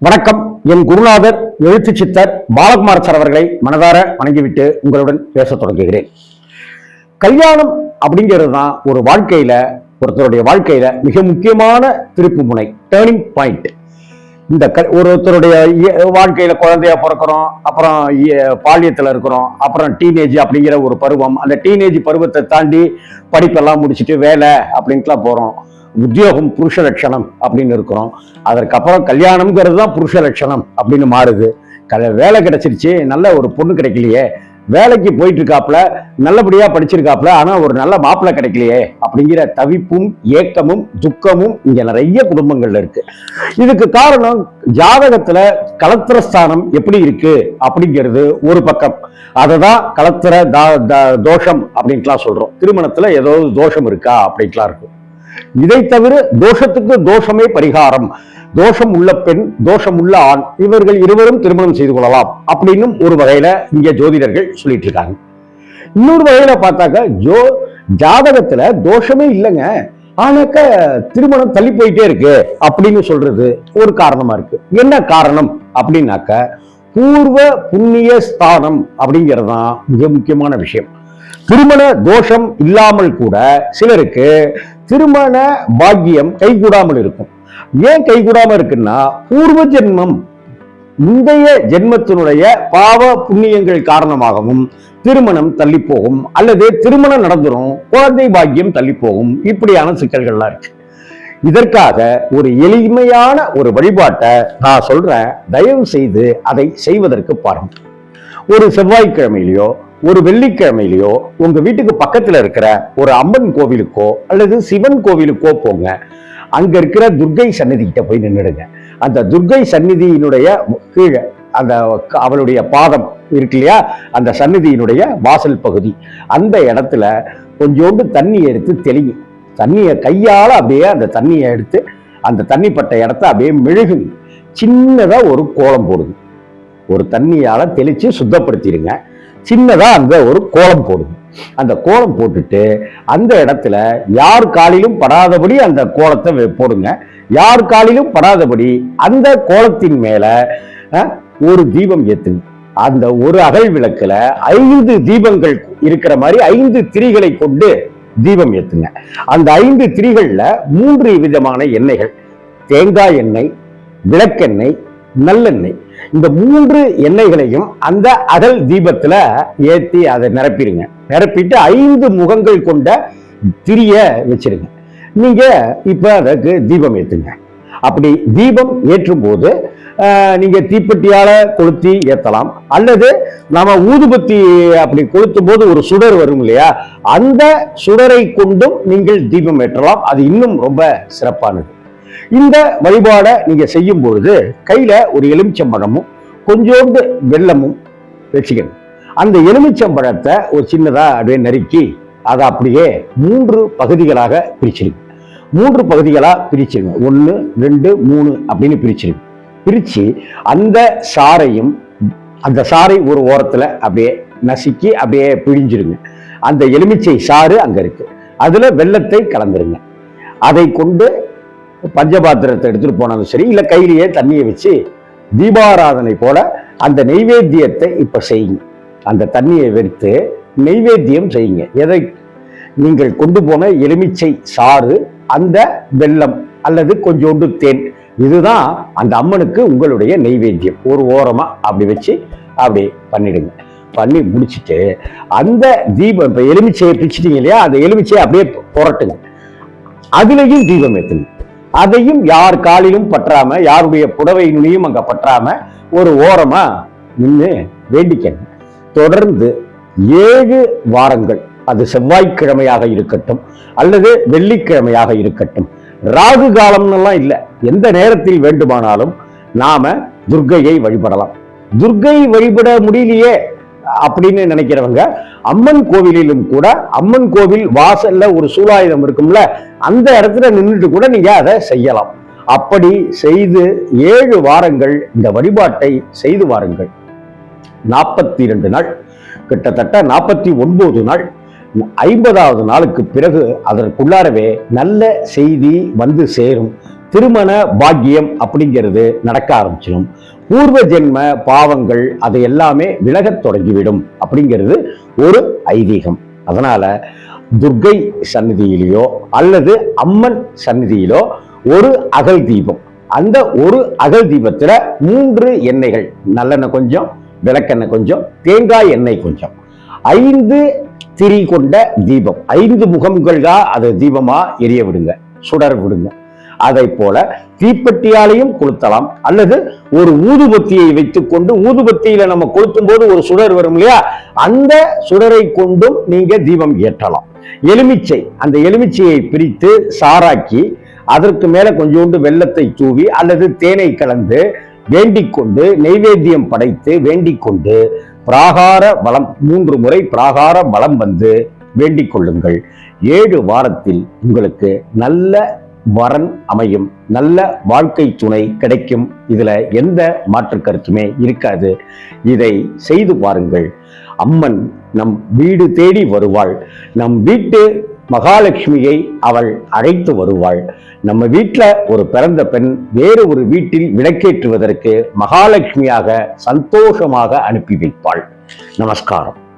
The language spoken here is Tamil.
வணக்கம். என் குருநாதர் எழுத்து சித்தர் பாலகுமார் சார் அவர்களை மனதார வணங்கிவிட்டு உங்களுடன் பேசத் தொடங்குகிறேன். கல்யாணம் அப்படிங்கிறது தான் ஒரு வாழ்க்கையில ஒருத்தருடைய வாழ்க்கையில மிக முக்கியமான திருப்பு முனை டேர்னிங் பாயிண்ட் இந்த க ஒருத்தருடைய வாழ்க்கையில குழந்தையா பிறக்கிறோம் அப்புறம் இய- இருக்கிறோம் அப்புறம் டீனேஜ் அப்படிங்கிற ஒரு பருவம் அந்த டீனேஜ் பருவத்தை தாண்டி படிப்பெல்லாம் முடிச்சுட்டு வேலை அப்படின்ட்டுலாம் போகிறோம் உத்தியோகம் புருஷ லட்சணம் அப்படின்னு இருக்கிறோம். அதற்கப்புறம் கல்யாணம்ங்கிறது தான் புருஷ லட்சணம் அப்படின்னு மாறுது. கல வேலை கிடைச்சிருச்சு. நல்ல ஒரு பொண்ணு கிடைக்கலையே. வேலைக்கு போயிட்டு இருக்காப்புல நல்லபடியா படிச்சிருக்காப்புல ஆனா ஒரு நல்ல மாப்பிள்ளை கிடைக்கலையே அப்படிங்கிற தவிப்பும் ஏக்கமும் துக்கமும் இங்க நிறைய குடும்பங்கள்ல இருக்கு. இதுக்கு காரணம் ஜாதகத்துல கலத்திரஸ்தானம் எப்படி இருக்கு அப்படிங்கிறது ஒரு பக்கம். அதை தான் கலத்திர தா- தோஷம் அப்படின்ட்டுலாம் சொல்றோம். திருமணத்துல ஏதோ தோஷம் இருக்கா அப்படின்ட்டுலாம் இருக்கும். இதை தவிர தோஷத்துக்கு தோஷமே பரிகாரம். தோஷம் உள்ள பெண் தோஷம் உள்ள ஆண் இவர்கள் இருவரும் திருமணம் செய்து கொள்ளலாம் அப்படின்னு ஒரு வகையில இங்க ஜோதிடர்கள் சொல்லிட்டு இருக்காங்க. இன்னொரு வகையில பார்த்தாக்க ஜோ ஜாதகத்துல தோஷமே இல்லைங்க. ஆனாக்க திருமணம் தள்ளி போயிட்டே இருக்கு அப்படின்னு சொல்றது ஒரு காரணமா இருக்கு. என்ன காரணம் அப்படின்னாக்க பூர்வ புண்ணிய ஸ்தானம் அப்படிங்கிறது தான் மிக முக்கியமான விஷயம். திருமண தோஷம் இல்லாமல் கூட சிலருக்கு திருமண பாக்கியம் கைகூடாமல் இருக்கும். ஏன் கைகூடாமல் இருக்குன்னா பூர்வ ஜென்மம் முந்தைய ஜென்மத்தினுடைய பாவ புண்ணியங்கள் காரணமாகவும் திருமணம் தள்ளி போகும் அல்லது திருமணம் நடந்துரும் குழந்தை பாக்கியம் தள்ளி போகும் இப்படியான சிக்கல்கள்லாம் இருக்கு. இதற்காக ஒரு எளிமையான ஒரு வழிபாட்டை நான் சொல்றேன். தயவு செய்து அதை செய்வதற்கு பாருங்க. ஒரு செவ்வாய்க்கிழமையிலையோ ஒரு வெள்ளிக்கிழமையிலையோ உங்க வீட்டுக்கு பக்கத்துல இருக்கிற ஒரு அம்மன் கோவிலுக்கோ அல்லது சிவன் கோவிலுக்கோ போங்க. அங்க இருக்கிற துர்க்கை சந்நிதி கிட்ட போய் நின்றுடுங்க அந்த துர்க்கை சந்நிதியினுடைய கீழே அந்த அவளுடைய பாதம் இருக்கு இல்லையா? அந்த சந்நிதியினுடைய வாசல் பகுதி. அந்த இடத்துல கொஞ்சோண்டு தண்ணி எடுத்து தெளிங்க. தண்ணியை கையால அப்படியே அந்த தண்ணியை எடுத்து அந்த தண்ணி பட்ட இடத்த அப்படியே மெழுகுங்க. சின்னதா ஒரு கோலம் போடுங்க. ஒரு தண்ணியால தெளிச்சு சுத்தப்படுத்திடுங்க. சின்னதாக அந்த ஒரு கோலம் போடுங்க அந்த கோலம் போட்டுட்டு அந்த இடத்துல யார் காலிலும் படாதபடி அந்த கோலத்தை போடுங்க. யார் காலிலும் படாதபடி அந்த கோலத்தின் மேலே ஒரு தீபம் ஏற்றுங்க அந்த ஒரு அகல் விளக்குல ஐந்து தீபங்கள் இருக்கிற மாதிரி ஐந்து திரிகளை கொண்டு தீபம் ஏற்றுங்க அந்த ஐந்து திரிகளில் மூன்று விதமான எண்ணெய்கள். தேங்காய் எண்ணெய் விளக்கெண்ணெய் நல்லெண்ணெய். இந்த மூன்று எண்ணெய்களையும் அந்த அகல் தீபத்துல ஏத்தி அதை நிரப்பிடுங்க. நிரப்பிட்டு ஐந்து முகங்கள் கொண்ட திரிய வச்சிருங்க. நீங்க இப்ப அதுக்கு தீபம் ஏத்துங்க. அப்படி தீபம் ஏற்றும் போது ஆஹ், நீங்க தீப்பெட்டியால கொளுத்தி ஏத்தலாம். அல்லது நாம ஊதுபத்தி அப்படி கொளுத்தும் போது ஒரு சுடர் வரும் இல்லையா? அந்த சுடரை கொண்டும் நீங்கள் தீபம் ஏற்றலாம். அது இன்னும் ரொம்ப சிறப்பானது. இந்த வழிபாடை நீங்க செய்யும் பொழுது கையில ஒரு எலுமிச்சம்பழமும் கொஞ்சோண்டு வெள்ளமும் வச்சுக்கணும். அந்த எலுமிச்சம்பழத்தை ஒரு சின்னதா அப்படியே நறுக்கி அதை அப்படியே மூன்று பகுதிகளாக பிரிச்சிருங்க. மூன்று பகுதிகளா பிரிச்சிருங்க. ஒன்று ரெண்டு மூணு அப்படின்னு பிரிச்சிருங்க. பிரிச்சு அந்த சாறையும் அந்த சாறை ஒரு ஓரத்துல அப்படியே நசுக்கி அப்படியே பிழிஞ்சிருங்க. அந்த எலுமிச்சை சாறு அங்க இருக்கு. அதுல வெள்ளத்தை கலந்துருங்க. அதை கொண்டு பஞ்சபாத்திரத்தை எடுத்துகிட்டு போனாலும் சரி இல்லை கையிலேயே தண்ணியை வச்சு தீபாராதனை போல அந்த நெய்வேத்தியத்தை இப்போ செய்யுங்க. அந்த தண்ணியை வெறுத்து நெய்வேத்தியம் செய்யுங்க. எதை? நீங்கள் கொண்டு போன எலுமிச்சை சாறு அந்த வெள்ளம் அல்லது கொஞ்சோண்டு தேன். இதுதான் அந்த அம்மனுக்கு உங்களுடைய நெய்வேத்தியம். ஒரு ஓரமாக அப்படி வச்சு அப்படி பண்ணிடுங்க. பண்ணி முடிச்சிட்டு அந்த தீபம் இப்போ எலுமிச்சையை பிரிச்சிட்டீங்க இல்லையா? அந்த எலுமிச்சையை அப்படியே புரட்டுங்க. அதுலேயும் தீபம் ஏற்றுங்க அதையும் யார் காலிலும் பற்றாம யாருடைய புடவை நுனியும் அங்க பற்றாம ஒரு ஓரமா நின்று வேண்டிக்கணும். தொடர்ந்து ஏழு வாரங்கள் அது செவ்வாய்க்கிழமையாக இருக்கட்டும் அல்லது வெள்ளிக்கிழமையாக இருக்கட்டும். ராகு காலம்னெல்லாம் இல்லை. எந்த நேரத்தில் வேண்டுமானாலும் நாம துர்கையை வழிபடலாம். துர்க்கை வழிபட முடியலையே. அப்படின்னு நினைக்கிறவங்க அம்மன் கோவிலிலும் கூட அம்மன் கோவில் வாசல்ல ஒரு சூலாயுதம் இருக்கும்ல அந்த இடத்துல நின்றுட்டு கூட நீங்க அதை செய்யலாம். அப்படி செய்து ஏழு வாரங்கள் இந்த வழிபாட்டை செய்து வாருங்கள். நாற்பத்தி ரெண்டு நாள். கிட்டத்தட்ட நாற்பத்தி ஒன்பது நாள். ஐம்பதாவது நாளுக்கு பிறகு அதற்குள்ளாரவே நல்ல செய்தி வந்து சேரும். திருமண பாக்கியம் அப்படிங்கிறது நடக்க ஆரம்பிச்சிடும். பூர்வ ஜென்ம பாவங்கள் அது எல்லாமே விலகத் தொடங்கிவிடும் அப்படிங்கிறது ஒரு ஐதீகம். அதனால துர்க்கை சந்நிதியிலேயோ அல்லது அம்மன் சந்நிதியிலோ ஒரு அகல் தீபம். அந்த ஒரு அகல் தீபத்துல மூன்று எண்ணெய்கள் நல்லெண்ணெய் கொஞ்சம் விளக்கெண்ணெய் கொஞ்சம் தேங்காய் எண்ணெய் கொஞ்சம். ஐந்து திரி கொண்ட தீபம். ஐந்து முகங்கள்கா அதை தீபமா எரிய விடுங்க சுடர் விடுங்க. அதை போல தீப்பெட்டியாலையும் கொளுத்தலாம். அல்லது ஒரு ஊதுபத்தியை வைத்துக் கொண்டு ஊதுபத்தியில நம்ம கொளுத்தும் போது ஒரு சுடர் வரும் இல்லையா? அந்த சுடரை கொண்டும் நீங்க தீபம் ஏற்றலாம். எலுமிச்சை அந்த எலுமிச்சையை பிரித்து சாராக்கி அதற்கு மேல கொஞ்சோண்டு வெள்ளத்தை தூவி அல்லது தேனை கலந்து வேண்டிக் கொண்டு நெய்வேத்தியம் படைத்து வேண்டிக் கொண்டு பிராகார வளம் மூன்று முறை பிராகார வளம் வந்து வேண்டிக் கொள்ளுங்கள் ஏழு வாரத்தில் உங்களுக்கு நல்ல வரன் அமையும். நல்ல வாழ்க்கை துணை கிடைக்கும். இதுல எந்த மாற்று கருத்துமே இருக்காது. இதை செய்து பாருங்கள். அம்மன் நம் வீடு தேடி வருவாள். நம் வீட்டு மகாலட்சுமியை அவள் அழைத்து வருவாள். நம்ம வீட்டில் ஒரு பிறந்த பெண் வேறு ஒரு வீட்டில் விளக்கேற்றுவதற்கு மகாலட்சுமியாக சந்தோஷமாக அனுப்பி வைப்பாள். நமஸ்காரம்.